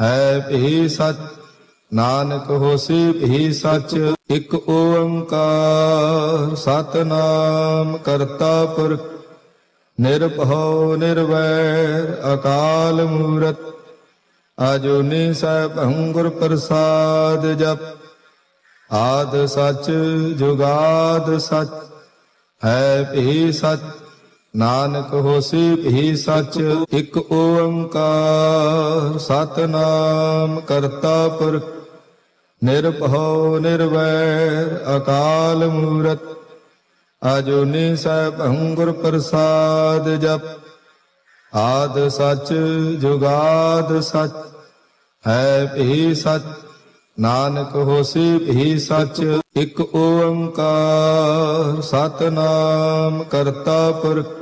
ਹੈ ਭੀ ਸਚ। ਨਾਨਕ ਹੋਸੀ ਭੀ ਸਚ। ਇਕ ਓੰਕਾਰ, ਸਤਨਾਮ ਕਰਤਾ ਪੁਰਖ ਨਿਰਭਉ, ਨਿਰਵੈਰ, ਅਕਾਲ ਮੂਰਤ। ਅਜੂਨੀ ਸੈਭੰ ਗੁਰ ਪ੍ਰਸਾਦ ਜਪ। ਆਦ ਸਚ, ਜੁਗਾਦ ਸਚ। ਹੈ ਭੀ ਸਚ। ਨਾਨਕ ਹੋਸੀ ਭੀ ਸਚ, ਇਕ ਓੰਕਾਰ। ਸਤਨਾਮ ਕਰਤਾ ਪੁਰਖ ਨਿਰਭਉ ਨਿਰਵੈਰ, ਅਕਾਲ ਮੂਰਤ। ਆਜੂਨੀ ਸੈਭੰ ਗੁਰ ਪ੍ਰਸਾਦ ਜਪ। ਆਦ ਸਚ, ਜੁਗਾਦ ਸਚ, ਹੈ ਭੀ ਸਚ। ਨਾਨਕ ਹੋਸੀ ਭੀ ਸਚ, ਇਕ ਓੰਕਾਰ। ਸਤਨਾਮ ਕਰਤਾ ਪੁਰਖ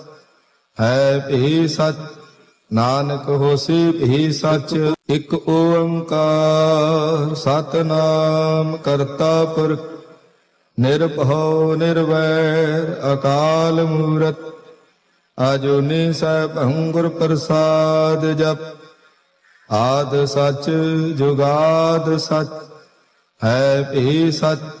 ਹੈ ਭੀ ਸਚ, ਨਾਨਕ ਹੋਸੀ ਭੀ ਸਚ। ਇਕ ਓੰਕਾਰ ਸਤਨਾਮ ਕਰਤਾ ਪੁਰਖ ਨਿਰਭਉ, ਨਿਰਵੈਰ, ਅਕਾਲ ਮੂਰਤ। ਅਜੂਨੀ ਸੈਭੰ ਗੁਰ ਪ੍ਰਸਾਦ ਜਪ। ਆਦ ਸਚ, ਜੁਗਾਦ ਸਚ, ਹੈ ਭੀ ਸਚ।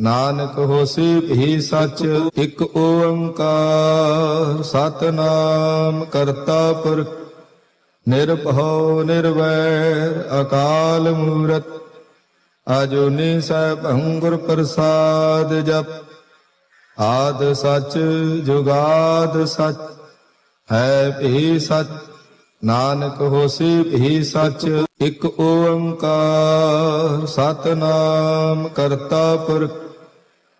ਨਾਨਕ ਹੋਸੀ ਭੀ ਸਚ, ਇਕ ਓੰਕਾਰ। ਸਤਨਾਮ ਕਰਤਾ ਪੁਰ, ਨਿਰਭਉ ਨਿਰਵੈਰ, ਅਕਾਲ ਮੂਰਤ। ਅਜੂਨੀ ਸੈਭੰ ਗੁਰ ਪ੍ਰਸਾਦ ਜਪ। ਆਦ ਸਚ, ਜੁਗਾਦ ਸਚ, ਹੈ ਭੀ ਸਚ। ਨਾਨਕ ਹੋਸੀ ਭੀ ਸਚ, ਇਕ ਓੰਕਾਰ। ਸਤਨਾਮ ਕਰਤਾ ਪੁਰਖ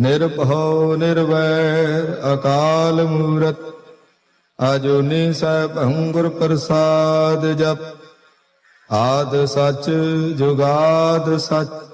ਨਿਰਭਉ, ਨਿਰਵੈਰ, ਅਕਾਲ ਮੂਰਤ ਆਜੂਨੀ ਸੈਭੰ ਗੁਰ ਪ੍ਰਸਾਦ ਜਪ ਆਦ ਗੁਰ ਪ੍ਰਸਾਦ ਜਪ। ਆਦ ਸਚ, ਜੁਗਾਦ ਸਚ